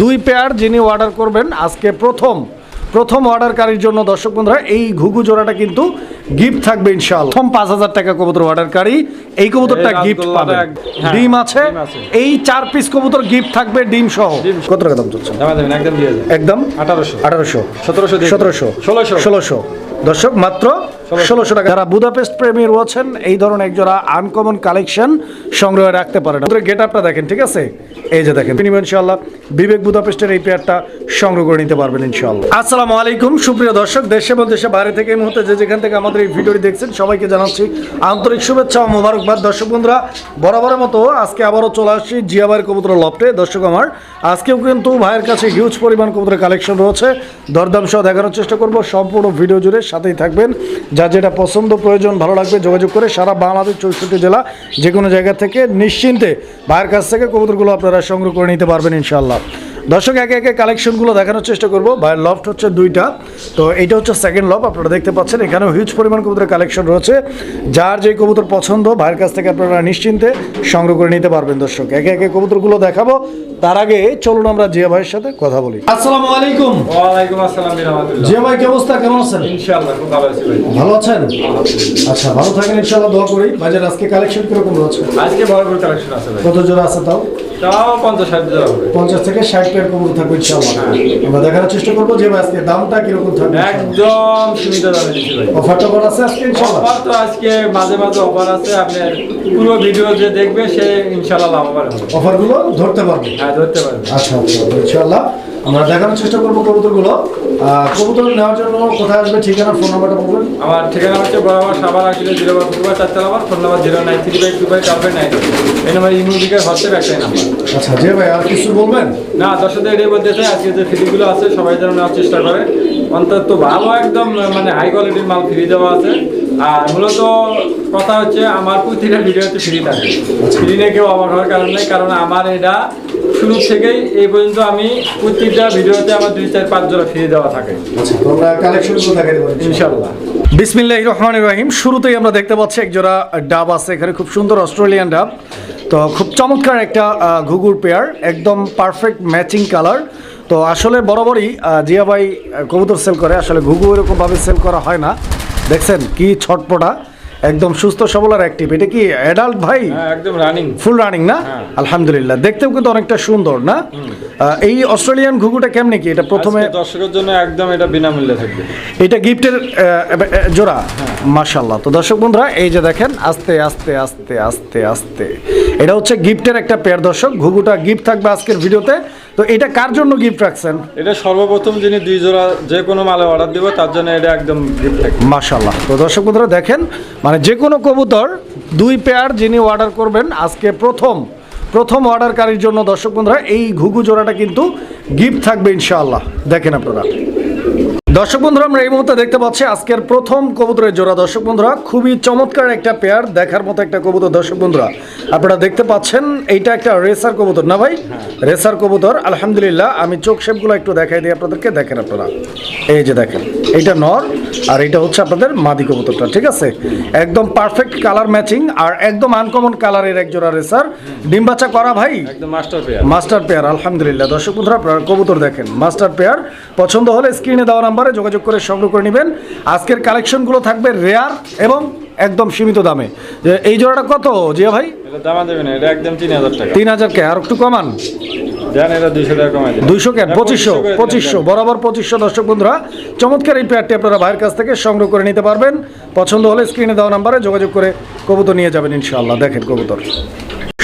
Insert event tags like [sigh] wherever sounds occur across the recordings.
দুই পেয়ার যিনি অর্ডার করবেন আজকে প্রথম প্রথম অর্ডারকারীর জন্য দর্শক বন্ধুরা এই ঘুঘু জোড়াটা কিন্তু গিফট থাকবে ইনশাআল্লাহ। প্রথম পাঁচ হাজার টাকা কবুতর অর্ডারকারী এই কবুতরটা গিফট পাবে। হ্যাঁ, ডিম আছে এই চার পিস কবুতর গিফট থাকবে ডিম সহ। কত টাকা দাম চলছে? একদম আঠারোশো। আঠারোশো। সতেরোশো সতেরোশো। ষোলোশো। ষোলোশো। দর্শক মাত্র ষোলোশো। টাকা। যারা বুদাপেস্ট প্রেমী রয়েছেন এই ধরনের একজোড়া আনকমন কালেকশন সংগ্রহে রাখতে পারেন। গেট আপটা দেখেন ঠিক আছে? এই যে দেখেন তিনি ইনশাল্লাহ বিবেক বুদাপেস্টের এই পেয়ারটা সংগ্রহ করে নিতে পারবেন ইনশাল্লাহ আসসালামু আলাইকুম, সুপ্রিয় দর্শক, দেশে এবং দেশে বাইরে থেকে এই মুহূর্তে যে যেখান থেকে আমাদের এই ভিডিওটি দেখছেন, সবাইকে জানাচ্ছি আন্তরিক শুভেচ্ছা ও মোবারকবাদ। দর্শক বন্ধুরা, বরাবরের মতো আজকে আবারও চলে আসছি জিয়া ভাইয়ের কবুতর লফটে। দর্শক আমার, আজকেও কিন্তু ভাইয়ের কাছে হিউজ পরিমাণ কবুতরের কালেকশন রয়েছে। দরদাম সহ দেখানোর চেষ্টা করব, সম্পূর্ণ ভিডিও জুড়ে সাথেই থাকবেন। যা যেটা পছন্দ, প্রয়োজন, ভালো লাগবে, যোগাযোগ করে সারা বাংলাদেশ চৌষট্টি জেলা যে কোনো জায়গা থেকে নিশ্চিন্তে ভাইয়ের কাছ থেকে কবুতরগুলো আপনারা সংগ্রহ করে নিতে পারবেন ইনশাল্লাহ দর্শক একে একে কালেকশনগুলো দেখানোর চেষ্টা করব। ভাইয়ের লফট হচ্ছে দুইটা। তো এইটা হচ্ছে সেকেন্ড লফ আপনারা দেখতে পাচ্ছেন। এখানেও হিউজ পরিমাণ কবুতরের কালেকশন রয়েছে। যার যে কবুতর পছন্দ ভাইয়ের কাছ থেকে আপনারা নিশ্চিন্তে সংগ্রহ করে নিতে পারবেন দর্শক। একে একে কবুতরগুলো দেখাবো। তার আগে চলুন আমরা জিয়া ভাইয়ের সাথে কথা বলি। আসসালামু আলাইকুম। ওয়ালাইকুম আসসালাম জিয়া ভাই কি অবস্থা? কেমন আছেন? ইনশাআল্লাহ খুব ভালো আছি ভাই। ভালো আছেন? আচ্ছা ভালো থাকেন ইনশাআল্লাহ দোয়া করি। বাজার আজকে কালেকশন রয়েছে? আজকে কালেকশন আছে ভাই। কত জোড়া আছে তাও? তাও 50 60 জোড়া 50 থেকে 60 এর কবুল থাকবে ইনশাআল্লাহ। আমরা দেখার চেষ্টা করব যে আজকে দামটা কি রকম থাকবে একদম সীমিত দামে দিচ্ছি ভাই। অফারটা বড় আছে আজকে ইনশাআল্লাহ? অফার তো আজকে মাঝে মাঝে অফার আছে আপনি পুরো ভিডিও যে দেখবে সে ইনশাআল্লাহ লাভবান হবে। অফারগুলো ধরতে পারবে? হ্যাঁ ধরতে পারবে। আচ্ছা আচ্ছা ইনশাআল্লাহ। আমরা দেখানোর চেষ্টা করব কবুতরগুলো। কবুতর নেওয়ার জন্য কোথায় আসবে ঠিকানা ফোন নাম্বারটা বলবেন? আমার ঠিকানা হচ্ছে বরাবর সাবার আসলে জিরো ওয়ান টু চারটা number phone number zero nine three five two five double nine. এই নাম্বার ইমুদিকের হোয়াটসঅ্যাপ একটাই নাম্বার আচ্ছা যে ভাই আর কিছু বলবেন? না দর্শকদের এটাই বলতে চাই আজকে যে ফ্রিগুলো আছে সবাই যেন নেওয়ার চেষ্টা করে। অন্তত ভালো একদম মানে হাই কোয়ালিটির মাল ফ্রি দেওয়া আছে। আর মূলত কথা হচ্ছে আমার প্রতিটা ভিডিওতে ফ্রি থাকে। ফ্রি নিয়ে কেউ অবাক হওয়ার কারণ নেই কারণ আমার এটা শুরু থেকেই এই পর্যন্ত আমি প্রত্যেকটা ভিডিওতে আমার দুই চার পাঁচ জোড়া ফ্রি দেওয়া থাকে। আচ্ছা ইনশাল্লাহ বিসমিল্লাহ রহমান রহিম। শুরুতেই আমরা দেখতে পাচ্ছি একজোড়া ডাব আছে এখানে খুব সুন্দর অস্ট্রেলিয়ান ডাব। তো খুব চমৎকার একটা ঘুঘুর পেয়ার একদম পারফেক্ট ম্যাচিং কালার তো আসলে বরাবরই জিয়া ভাই কবুতর সেল করে আসলে ঘুঘু এরকমভাবে সেল করা হয় না। দেখছেন কি ছটপটা। একদম সুস্থ সবল আর অ্যাক্টিভ এটা কি অ্যাডাল্ট ভাই? হ্যাঁ একদম রানিং ফুল রানিং না? হ্যাঁ। আলহামদুলিল্লাহ। দেখতেও কিন্তু অনেকটা সুন্দর না? এই অস্ট্রেলিয়ান ঘুঘুটা কেমনে কি? এটা প্রথমে প্রথমে দর্শকের জন্য একদম এটা বিনামূল্যে থাকবে। এটা গিফটের জোড়া? মাশাল্লাহ তো দর্শক বন্ধুরা এই যে দেখেন আস্তে আস্তে আস্তে আস্তে আস্তে। এটা হচ্ছে গিফটের একটা পেয়ার দর্শক। ঘুঘুটা গিফট থাকবে আজকের ভিডিওতে। তো এটা কার জন্য গিফট রাখছেন? এটা সর্বপ্রথম যিনি দুই জোড়া যে কোনো মালে অর্ডার দিব তার জন্য এটা একদম গিফট মাশাল্লাহ তো দর্শক বন্ধুরা দেখেন মানে যে কোনো কবুতর দুই পেয়ার যিনি অর্ডার করবেন আজকে প্রথম প্রথম অর্ডারকারীর জন্য দর্শক বন্ধুরা এই ঘুঘু জোড়াটা কিন্তু গিফট থাকবে ইনশাআল্লাহ। দেখেন আপনারা। দর্শক বন্ধুরা আমরা এই মুহূর্তে দেখতে পাচ্ছি আজকের প্রথম কবুতরের জোড়া। দর্শক বন্ধুরা খুবই চমৎকার একটা পেয়ার দেখার মতো একটা কবুতর। দর্শক বন্ধুরা আপনারা দেখতে পাচ্ছেন এইটা একটা রেসার কবুতর না ভাই? রেসার কবুতর আলহামদুলিল্লাহ আমি চোখ শেপগুলো একটু দেখাই দিই আপনাদেরকে দেখেন আপনারা। এই যে দেখেন এইটা নর আর এটা হচ্ছে আপনাদের মাদি কবুতরটা ঠিক আছে? একদম পারফেক্ট কালার ম্যাচিং আর একদম আনকমন কালারের এক জোড়া রেসার ডিম বাচ্চা করা ভাই? একদম মাস্টার পেয়ার মাস্টার পেয়ার আলহামদুলিল্লাহ। দর্শক বন্ধুরা আপনারা কবুতর দেখেন। মাস্টার পেয়ার পছন্দ হলে স্ক্রিনে দেওয়া নাম্বারে যোগাযোগ করে সংগ্রহ করে নেবেন। আজকের কালেকশনগুলো থাকবে রেয়ার এবং একদম সীমিত দামে। এই জোড়াটা কত জিয়া ভাই? এটা একদম তিন হাজার টাকা। তিন হাজার কে আর একটু কমান। দুইশো পঁচিশশো পঁচিশশো বরাবর পঁচিশশো। দর্শক বন্ধুরা চমৎকার এই পেয়ারটি আপনারা ভাইয়ের কাছ থেকে সংগ্রহ করে নিতে পারবেন। পছন্দ হলে স্ক্রিনে দেওয়া নাম্বারে যোগাযোগ করে কবুতর নিয়ে যাবেন ইনশাআল্লাহ। দেখেন কবুতর।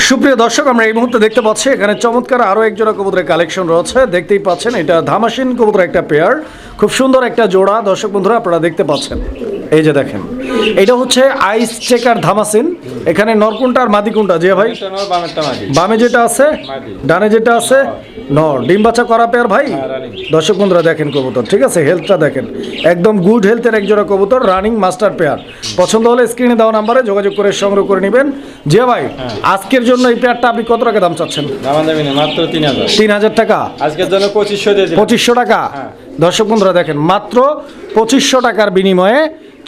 সুপ্রিয় দর্শক আমরা এই মুহূর্তে দেখতে পাচ্ছি এখানে চমৎকার আরও এক জোড়া কবুতরের কালেকশন রয়েছে। দেখতেই পাচ্ছেন এটা ধামাসিন কবুতর একটা পেয়ার খুব সুন্দর একটা জোড়া দর্শক বন্ধুরা আপনারা দেখতে পাচ্ছেন। এই যে দেখেন এটা হচ্ছে আইস চেকার ধামাসিন। এখানে নরকুনটা আর মাদিকুনটা যে ভাই। বামে যেটা আছে ডানে যেটা আছে নর। ডিম বাচ্চা করা পেয়ার ভাই? হ্যাঁ, দর্শক বন্ধুরা দেখেন কবুতর ঠিক আছে? হেলথটা দেখেন। একদম গুড হেলথের এক জোড়া কবুতর রানিং মাস্টার পেয়ার পছন্দ হলে স্ক্রিনে দেওয়া নাম্বারে যোগাযোগ করে সংগ্রহ করে নেবেন। যে ভাই হ্যাঁ। আজকের জন্য এই পেয়ারটা আপনি কত টাকা দাম চাচ্ছেন? মাত্র তিন হাজার। তিন হাজার টাকা? আজকের জন্য পঁচিশশো পঁচিশশো টাকা? হ্যাঁ। দর্শক বন্ধুরা দেখেন মাত্র পঁচিশশো টাকার বিনিময়ে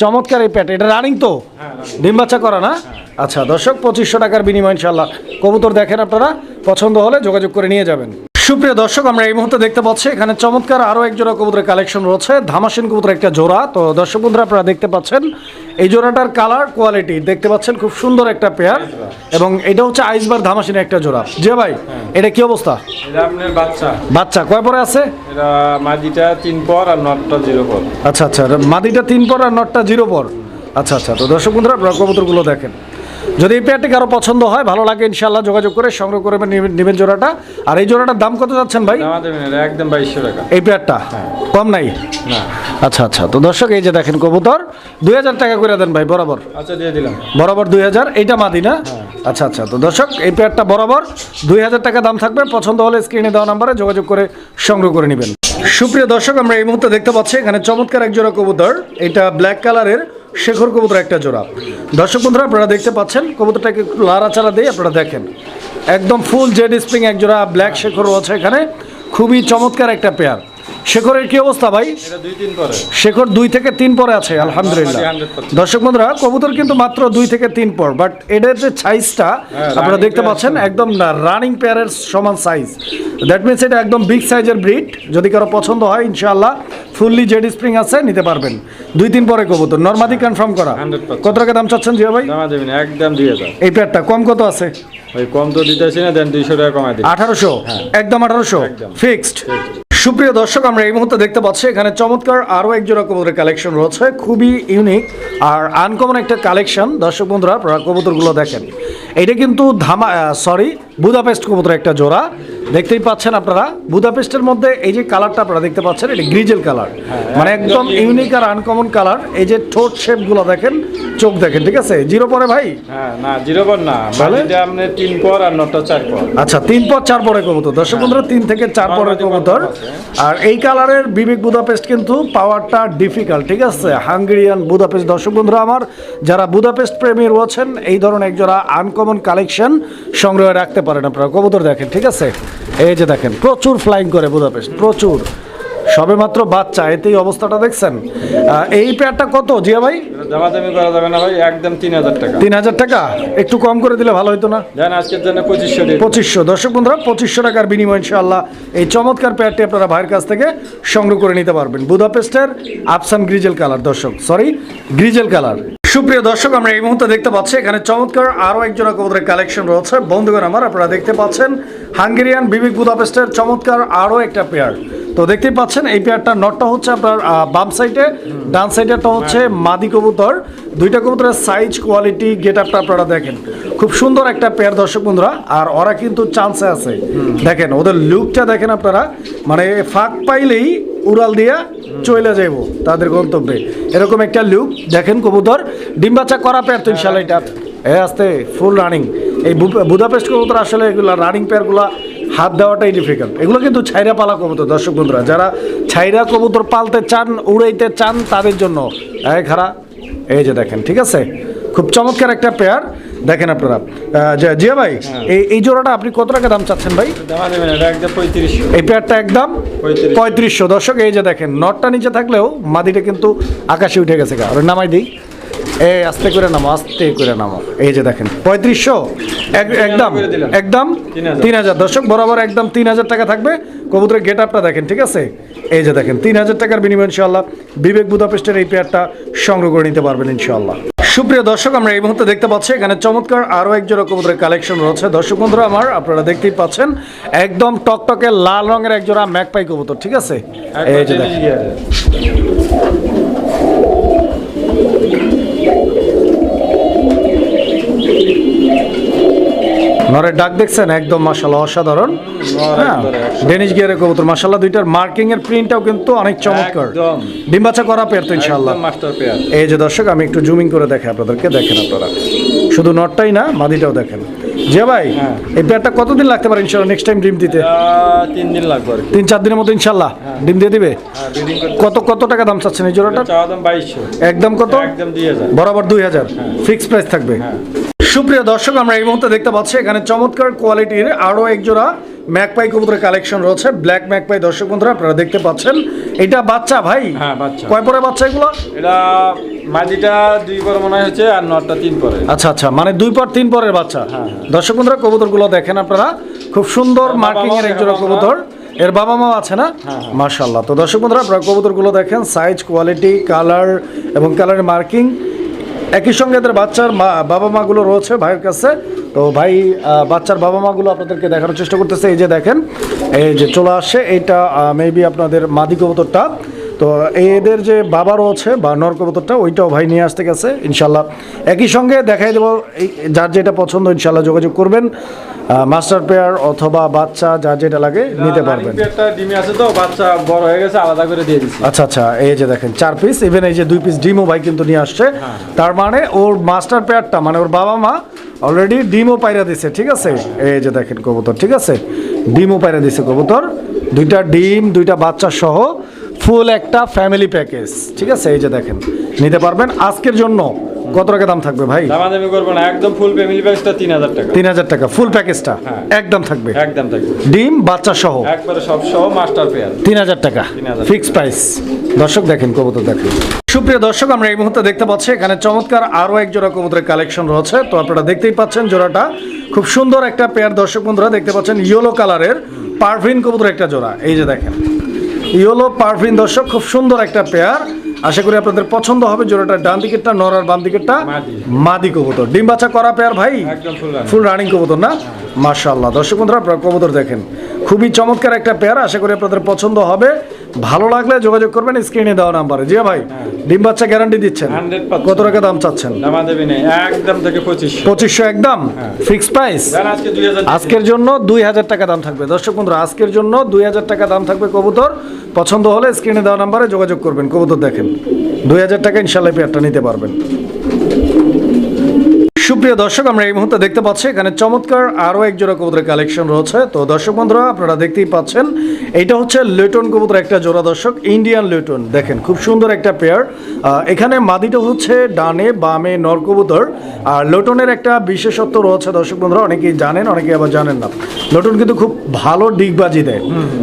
চমৎকার এই প্যাট এটা রানিং তো? হ্যাঁ, ডিম বাচ্চা করা না? আচ্ছা দর্শক পঁচিশশো টাকার বিনিময় ইনশাল্লাহ কবুতর দেখেন আপনারা পছন্দ হলে যোগাযোগ করে নিয়ে যাবেন। সুপ্রিয় দর্শক আমরা এই মুহূর্তে দেখতে পাচ্ছি এখানে চমৎকার আরও এক জোড়া কবুতরের কালেকশন রয়েছে। ধামাসিন কবুতরের একটা জোড়া। তো দর্শক বন্ধুরা আপনারা দেখতে পাচ্ছেন এই জোড়াটার কালার কোয়ালিটি দেখতে পাচ্ছেন খুব সুন্দর একটা পেয়ার এবং এটা হচ্ছে আইসবার ধামাসিনের একটা জোড়া। যে ভাই এটা কি অবস্থা? এটা আপনার বাচ্চা। বাচ্চা কয় পরে আছে? এটা মাঝিটা তিন পর আর নটটা জিরো পর। আচ্ছা আচ্ছা মাদিটা তিন পর আর নটটা জিরো পর। আচ্ছা আচ্ছা তো দর্শক বন্ধুরা আপনারা কবুতরগুলো দেখেন। যদি এই পেয়ারটি কারও পছন্দ হয় ভালো লাগে ইনশাল্লাহ যোগাযোগ করে সংগ্রহ করে নেবেন- জোড়াটা। আর এই জোড়াটার দাম কত যাচ্ছেন ভাই? একদম বাইশশো টাকা। এই পেয়ারটা? কম নাই? আচ্ছা আচ্ছা। তো দর্শক এই যে দেখেন কবুতর দুই হাজার টাকা করে দেন ভাই বরাবর। আচ্ছা দিয়ে দিলাম। বরাবর দুই হাজার এইটা মাদি না? আচ্ছা আচ্ছা। তো দর্শক এই পেয়ারটা বরাবর দুই হাজার টাকা দাম থাকবে। পছন্দ হলে স্ক্রিনে দেওয়া নাম্বারে যোগাযোগ করে সংগ্রহ করে নেবেন। সুপ্রিয় দর্শক আমরা এই মুহূর্তে দেখতে পাচ্ছি এখানে চমৎকার এক জোড়া কবুতর। এটা ব্ল্যাক কালারের শেখর কবুতর একটা জোড়া। দর্শক বন্ধুরা, আপনারা দেখতে পাচ্ছেন, কবুতরটাকে একটু লাড়াচাড়া দিয়ে আপনারা দেখেন। একদম ফুল জেড স্প্রিং এক জোড়া ব্ল্যাক শেখরও আছে এখানে। খুবই চমৎকার একটা পেয়ার শেখরের কি অবস্থা ভাই? শেখর দুই থেকে তিন পরে আছে আলহামদুলিল্লাহ। দর্শক বন্ধুরা কবুতর কিন্তু মাত্র দুই থেকে তিন পর বাট এটার যে সাইজটা আপনারা দেখতে পাচ্ছেন একদম রানিং পেয়ারের সমান সাইজ দ্যাট মিনস এটা একদম বিগ সাইজের ব্রিড যদি কারও পছন্দ হয় ইনশাআল্লাহ ফুললি জেড স্প্রিং আছে নিতে পারবেন। দুই তিন পরে কবুতর নর্মাদি কনফার্ম করা। কত টাকা দাম চাচ্ছেন জিয়া ভাই? একদম দুই এই পেয়ারটা কম কত আছে? ওই কম তো দিতেছি না দেন দুইশো টাকা কমাই দিই আঠারোশো? একদম আঠারোশো? ফিক্সড সুপ্রিয় দর্শক, আমরা এই মুহূর্তে দেখতে পাচ্ছি, এখানে চমৎকার আরও একজন জোড়া কবুতরের কালেকশন রয়েছে, খুবই ইউনিক আর আনকমন একটা কালেকশন দর্শক বন্ধুরা, আপনারা কবুতরগুলো দেখেন। এটা কিন্তু ধামা সরি বুদাপেস্ট কবুতর একটা জোড়া। দেখতেই পাচ্ছেন আপনারা বুদাপেস্টের মধ্যে এই যে কালারটা আপনারা দেখতে পাচ্ছেন এটা গ্রিজেল কালার। মানে একদম ইউনিক আর আনকমন কালার। এই যে ঠোঁট শেপগুলো দেখেন চোখ দেখেন ঠিক আছে? জিরো পরে ভাই? হ্যাঁ না জিরো পর না। তাহলে? তিন পর আর নটটা চার পর। আচ্ছা তিন পর চার পরে কবুতর। দর্শক বন্ধুরা তিন থেকে চার পরে কবুতর। আর এই কালারের বিবেক বুদাপেস্ট কিন্তু পাওয়ারটা ডিফিকাল্ট ঠিক আছে? হাঙ্গেরিয়ান বুদাপেস্ট দর্শক বন্ধুরা আমার যারা বুদাপেস্ট প্রেমী রয়েছেন এই ধরনের একজোড়া আনকমন কালেকশন সংগ্রহে রাখতে পারেন আপনারা। কবুতর দেখেন ঠিক আছে? এই যে দেখেন প্রচুর ফ্লাইং করে বুদাপেস্ট প্রচুর। সবে মাত্র বাচ্চা এতেই অবস্থাটা দেখছেন? এই পেয়ারটা কত জিয়া ভাই? দামা দামি করা যাবে না ভাই একদম তিন হাজার টাকা। তিন হাজার টাকা? একটু কম করে দিলে ভালো হতো না? দেন আজকের জন্য পঁচিশশো। পঁচিশশো। দর্শক বন্ধুরা পঁচিশশো টাকার বিনিময় ইনশাআল্লাহ এই চমৎকার পেয়ারটি আপনারা ভাইয়ের কাছ থেকে সংগ্রহ করে নিতে পারবেন। বুদাপেস্টের আফসান গ্রিজেল কালার দর্শক সরি গ্রিজেল কালার সুপ্রিয় দর্শক, আমরা এই মুহূর্তে দেখতে পাচ্ছি, এখানে চমৎকার আরও একজন কবুতরের কালেকশন রয়েছে। বন্ধুগণ আমার, আপনারা দেখতে পাচ্ছেন হাঙ্গেরিয়ান বিবিক বুদাপেস্টের চমৎকার আরও একটা পেয়ার। তো দেখতেই পাচ্ছেন, এই পেয়ারটা নটটা হচ্ছে আপনার বাম সাইডে, ডান সাইডেটা হচ্ছে মাদি কবুতর। দুইটা কবুতরের সাইজ, কোয়ালিটি গেট আপটা আপনারা দেখেন। খুব সুন্দর একটা পেয়ার দর্শক বন্ধুরা, আর ওরা কিন্তু চান্সে আছে। দেখেন, ওদের লুকটা দেখেন আপনারা মানে ফাঁক পাইলেই উড়াল দিয়া চলে যাইব তাদের গন্তব্যে। এরকম একটা লুক, দেখেন কবুতর। ডিম বাচ্চা করা পেয়ার তো ইনশাল্লাহ এটা। এ আসতে ফুল রানিং এই বুদাপেস্ট কবুতর আসলে এগুলো রানিং পেয়ারগুলো হাত দেওয়াটাই ডিফিকাল্ট এগুলো কিন্তু ছাইরা পালা কবুতর দর্শক বন্ধুরা। যারা ছাইরা কবুতর পালতে চান উড়াইতে চান তাদের জন্য। এই খারা এই যে দেখেন ঠিক আছে? খুব চমৎকার একটা পেয়ার দেখেন আপনারা। জিয়া ভাই এই এই জোড়াটা আপনি কত টাকা দাম চাচ্ছেন ভাই? এই পেয়ারটা একদম পঁয়ত্রিশ। পঁয়ত্রিশশো। দর্শক এই যে দেখেন নটটা নিচে থাকলেও মাদিটা কিন্তু আকাশে উঠে গেছে ওর নামাই দিই। এই আস্তে করে নামো আস্তে করে নামো। এই যে দেখেন পঁয়ত্রিশশো এক- একদম একদম তিন হাজার। তিন হাজার। দর্শক বরাবর একদম তিন হাজার টাকা থাকবে। কবুতরের গেট আপটা দেখেন ঠিক আছে? এই যে দেখেন তিন হাজার টাকার বিনিময় ইনশাল্লাহ বিবেক বুদাপেস্টের এই পেয়ারটা সংগ্রহ করে নিতে পারবেন ইনশাল্লাহ সুপ্রিয় দর্শক আমরা এই মুহূর্তে দেখতে পাচ্ছি এখানে চমৎকার আরও এক জোড়া কবুতরের কালেকশন রয়েছে। দর্শক বন্ধুরা আমার আপনারা দেখতেই পাচ্ছেন একদম টকটকে লাল রঙের এক জোড়া ম্যাকপাই কবুতর ঠিক আছে? এই যে দেখেন। নরের ডাক দেখছেন একদম মাসাল্লাহ অসাধারণ। হ্যাঁ ডেনিশ গিয়ারের কবুতর মাসাল্লাহ দুইটার মার্কিং এর প্রিন্টটাও কিন্তু অনেক চমৎকার। একদম। ডিম বাচ্চা করা পেয়ার তো পেয়ার। এই যে দর্শক আমি একটু জুমিং করে দেখে আপনাদেরকে দেখেন আপনারা। শুধু নটটাই না মাদিটাও দেখেন। যে ভাই হ্যাঁ। এই পেয়ারটা কতদিন লাগতে পারে ইনশাল্লাহ নেক্সট টাইম ডিম দিতে? তিন দিন লাগবে আর তিন চার দিনের মতো ইনশাল্লাহ ডিম দিয়ে দিবে? হ্যাঁ ব্রিডিং করতে কত কত টাকা দাম চাচ্ছেন এই জোড়াটা একদম কত? একদম দুই হাজার। বরাবর দুই হাজার। ফিক্স প্রাইস থাকবে। হ্যাঁ। সুপ্রিয় দর্শক আমরা এই মুহূর্তে দেখতে পাচ্ছি এখানে চমৎকার কোয়ালিটির আরও একজোড়া ম্যাকপাই কবুতরের কালেকশন রয়েছে। ব্ল্যাক ম্যাকপাই দর্শক বন্ধুরা আপনারা দেখতে পাচ্ছেন। এটা বাচ্চা ভাই? হ্যাঁ, বাচ্চা। কয় পরে বাচ্চা এগুলো? এটা মাঝিটা দুই পর মনে হয় হচ্ছে আর নটটা তিন পরে আচ্ছা আচ্ছা মানে দুই পর তিন পরের বাচ্চা। দর্শক বন্ধুরা কবুতরগুলো দেখেন আপনারা। খুব সুন্দর মার্কিং এর একজোড়া কবুতর। এর বাবা মা আছে না? মার্শাল্লাহ তো দর্শক বন্ধুরা আপনারা কবুতরগুলো দেখেন সাইজ কোয়ালিটি কালার এবং কালারের মার্কিং। একই সঙ্গে এদের বাচ্চার মা, বাবা মাগুলো রয়েছে ভাইয়ের কাছে। তো ভাই বাচ্চার বাবা মাগুলো আপনাদেরকে দেখানোর চেষ্টা করতেছে। এই যে দেখেন, এই যে চলে আসে, এইটা মেবি আপনাদের মাদি কবুতরটা। তো এদের যে বাবা রয়েছে বা নর কবুতরটা, ওইটাও ভাই নিয়ে আসতে গেছে, ইনশাল্লাহ। একই সঙ্গে দেখাই দেবো যার যেটা পছন্দ, ইনশাল্লাহ যোগাযোগ করবেন। মাস্টার পেয়ার অথবা বাচ্চা যা যেটা লাগে নিতে পারবেন। ডিমে আছে তো বাচ্চা বড় হয়ে গেছে আলাদা করে দিয়ে দিচ্ছি। আচ্ছা আচ্ছা এই যে দেখেন চার পিস ইভেন এই যে দুই পিস ডিমও ভাই কিন্তু নিয়ে আসছে। তার মানে ওর মাস্টার পেয়ারটা মানে ওর বাবা মা অলরেডি ডিমও পাইরা দিছে ঠিক আছে? এই যে দেখেন কবুতর ঠিক আছে? ডিমও পাইরা দিছে কবুতর। দুইটা ডিম দুইটা বাচ্চা সহ ফুল একটা ফ্যামিলি প্যাকেজ ঠিক আছে? এই যে দেখেন নিতে পারবেন। আজকের জন্য কত টাকা দাম থাকবে ভাই? দামাদামি করব না একদম ফুল ফ্যামিলি প্যাকেজটা তিন হাজার টাকা। তিন হাজার টাকা ফুল প্যাকেজটা। একদম থাকবে? একদম থাকবে। ডিম বাচ্চা সহ? একবারে সব সহ মাস্টার পেয়ার তিন হাজার টাকা। 3,000 ফিক্স প্রাইস দর্শক দেখেন কবুতর দেখেন। সুপ্রিয় দর্শক আমরা এই মুহূর্তে দেখতে পাচ্ছি এখানে চমৎকার আরও এক জোড়া কবুতরের কালেকশন রয়েছে। তো আপনারা দেখতেই পাচ্ছেন জোড়াটা। খুব সুন্দর একটা পেয়ার দর্শক বন্ধুরা দেখতে পাচ্ছেন ইয়েলো কালারের পারভিন কবুতর একটা জোড়া। এই যে দেখেন ইয়েলো পারভিন দর্শক খুব সুন্দর একটা পেয়ার আশা করি আপনাদের পছন্দ হবে জোড়াটা ডান দিকেরটা নর আর বাম দিকেরটা মাদি। মাদি কবুতর। ডিম বাচ্চা করা পেয়ার ভাই? ফুল রানিং কবুতর না? মার্শাল্লাহ দর্শক বন্ধুরা আপনারা কবুতর দেখেন। খুবই চমৎকার একটা পেয়ার আশা করি আপনাদের পছন্দ হবে। ভালো লাগলে যোগাযোগ করবেন স্ক্রিনে দেওয়া নাম্বারে জি ভাই ডিম বাচ্চা গ্যারান্টি দিচ্ছেন। কত টাকা দাম চাচ্ছেন? একদম থেকে পঁচিশশো একদম? ফিক্স প্রাইস দুই হাজার আজকের জন্য দুই হাজার টাকা দাম থাকবে। দর্শক বন্ধুরা আজকের জন্য দুই হাজার টাকা দাম থাকবে কবুতর। পছন্দ হলে স্ক্রিনে দেওয়া নাম্বারে যোগাযোগ করবেন। কবুতর দেখেন। দুই হাজার টাকা ইনশাল্লাহ পেয়ারটা নিতে পারবেন। সুপ্রিয় দর্শক আমরা এই মুহূর্তে দেখতে পাচ্ছি এখানে চমৎকার আরও এক জোড়া কবুতরের কালেকশন রয়েছে। তো দর্শক বন্ধুরা আপনারা দেখতেই পাচ্ছেন এইটা হচ্ছে লেটন কবুতর একটা জোড়া দর্শক ইন্ডিয়ান লেটন দেখেন খুব সুন্দর একটা পেয়ার এখানে মাদিটা হচ্ছে ডানে বামে নর কবুতর আর লোটনের একটা বিশেষত্ব রয়েছে দর্শক বন্ধুরা অনেকেই জানেন অনেকে আবার জানেন না। লোটন কিন্তু খুব ভালো ডিগবাজি দেয়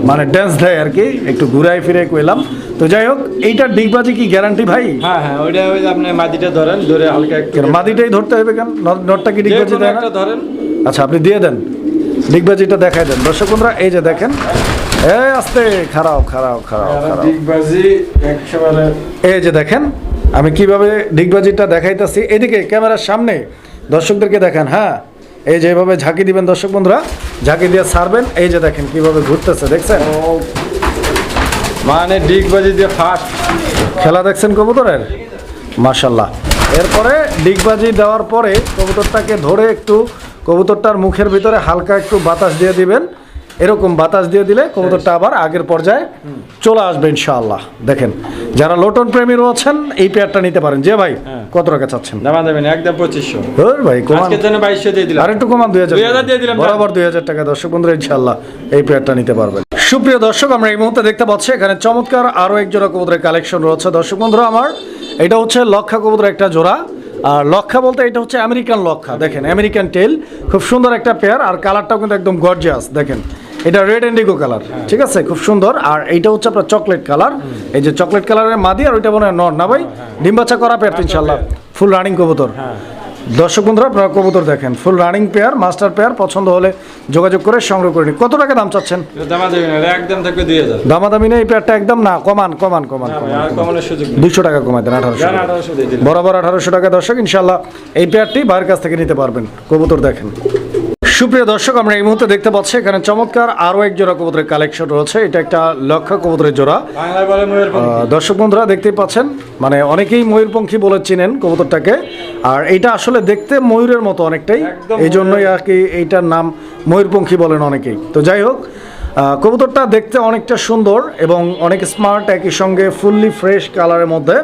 মানে ড্যান্স দেয় আর কি একটু ঘুরাই ফিরে কইলাম। তো যাই হোক এইটার ডিগবাজি কি গ্যারান্টি ভাই? হ্যাঁ হ্যাঁ ওইটা ওই আপনি মাদিটা ধরেন ধরে হালকা একটু মাদিটাই ধরতে হবে কেন? নট- নটটা কি ডিগবাজি দেয় না? ধরেন। আচ্ছা আপনি দিয়ে দেন। ডিগবাজিটা দেখাই দেন। দর্শক বন্ধুরা এই যে দেখেন। এ আস্তে খারাপ খারাপ খারাপ খারাপ ডিগবাজি একেবারে এই যে দেখেন আমি কীভাবে ডিগবাজিটা দেখাইতেছি এদিকে ক্যামেরার সামনে দর্শকদেরকে দেখেন হ্যাঁ? এই যে এভাবে ঝাঁকি দিবেন দর্শক বন্ধুরা ঝাঁকি দিয়ে ছাড়বেন। এই যে দেখেন কীভাবে ঘুরতেছে দেখছেন? মানে ডিগবাজি দিয়ে ফার্স্ট খেলা দেখছেন কবুতরের? মাশাল্লাহ এরপরে ডিগবাজি দেওয়ার পরে কবুতরটাকে ধরে একটু কবুতরটার মুখের ভিতরে হালকা একটু বাতাস দিয়ে দিবেন। এরকম বাতাস দিয়ে দিলে কবুতরটা আবার আগের পর্যায়ে চলে আসবে ইনশাআল্লাহ। দেখেন যারা লোটন প্রেমী রয়েছেন এই পেয়ারটা নিতে পারেন। যে ভাই কত টাকা চাচ্ছেন? দামাদামি নেই একদম পঁচিশশো। ধুর ভাই কমান। বাইশশো দিয়ে দিলাম। আর একটু কমান দুই হাজার 2000 দিয়ে দিলাম, বরাবর দুই হাজার টাকা দর্শক বন্ধুরা ইনশাল্লাহ এই পেয়ারটা নিতে পারবেন। সুপ্রিয় দর্শক আমরা এই মুহূর্তে দেখতে পাচ্ছি এখানে চমৎকার আরও এক জোড়া কবুতরের কালেকশন রয়েছে। দর্শক বন্ধুরা আমার এটা হচ্ছে লক্ষা কবুতরের একটা জোড়া। আর লক্ষা বলতে এটা হচ্ছে আমেরিকান লক্ষা। দেখেন আমেরিকান টেল খুব সুন্দর একটা পেয়ার আর কালারটাও কিন্তু একদম গর্জিয়াস দেখেন এটা রেড এন্ডিগো কালার ঠিক আছে? খুব সুন্দর। আর এইটা হচ্ছে আপনার চকলেট কালার এই যে চকলেট কালারের মাদি আর ওইটা মনে হয় নর না ভাই? ডিম বাচ্চা করা পেয়ার তো ইনশাল্লাহ। ফুল রানিং কবুতর। দর্শক বন্ধুরা আপনারা কবুতর দেখেন। Full running pair master pair পছন্দ হলে যোগাযোগ করে সংগ্রহ করে নিন। কত টাকা দাম চাচ্ছেন? দামাদামি নেই একদম থাকবে দুই হাজার। দামাদামি নেই এই পেয়ারটা একদম না কমান কমান কমান দুশো টাকা কমাই দেন আঠারোশো। বরাবর আঠারোশো টাকা দর্শক ইনশাল্লাহ এই পেয়ারটি বাইরের কাছ থেকে নিতে পারবেন। কবুতর দেখেন। সুপ্রিয় দর্শক আমরা এই মুহূর্তে দেখতে পাচ্ছি এখানে চমৎকার আরও এক জোড়া কবুতরের কালেকশন রয়েছে। এটা একটা লক্ষ্য কবুতরের জোড়া। দর্শক বন্ধুরা দেখতেই পাচ্ছেন মানে অনেকেই ময়ূরপঙ্খী বলে চিনেন কবুতরটাকে। আর এটা আসলে দেখতে ময়ূরের মতো অনেকটাই। এই জন্যই আর কি এইটার নাম ময়ূরপঙ্খী বলেন অনেকেই। তো যাই হোক কবুতরটা দেখতে অনেকটা সুন্দর এবং অনেক স্মার্ট একই সঙ্গে ফুললি ফ্রেশ কালারের মধ্যে।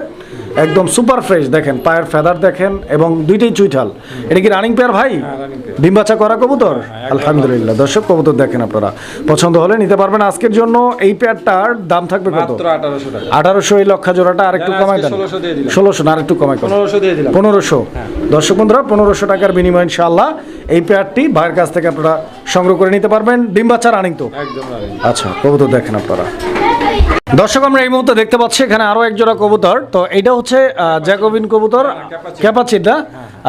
একদম সুপার ফ্রেশ দেখেন পায়ের ফেদার দেখেন এবং দুইটাই চুইঠাল। এটা কি রানিং পেয়ার ভাই? running pair। ডিম বাচ্চা করা কবুতর? আলহামদুলিল্লাহ। দর্শক কবুতর দেখেন আপনারা। পছন্দ হলে নিতে পারবেন। আজকের জন্য এই পেয়ারটার দাম থাকবে কত? আঠারোশো এই লক্ষা জোড়াটা আর একটু কমাই দেন। 1600 দিয়ে দিলাম। ষোলোশো না আর একটু কমাই পনেরোশো পনেরোশো। দর্শক বন্ধুরা পনেরোশো টাকার বিনিময়ে ইনশাল্লাহ এই পেয়ারটি ভাইয়ের কাছ থেকে আপনারা সংগ্রহ করে নিতে পারবেন। ডিম বাচ্চা রানিং তো আচ্ছা কবুতর দেখেন আপনারা। দর্শক আমরা এই মুহূর্তে দেখতে পাচ্ছি এখানে আরও এক জোড়া কবুতর। তো এটা হচ্ছে জ্যাকোবিন কবুতর। ক্যাপাচিন। না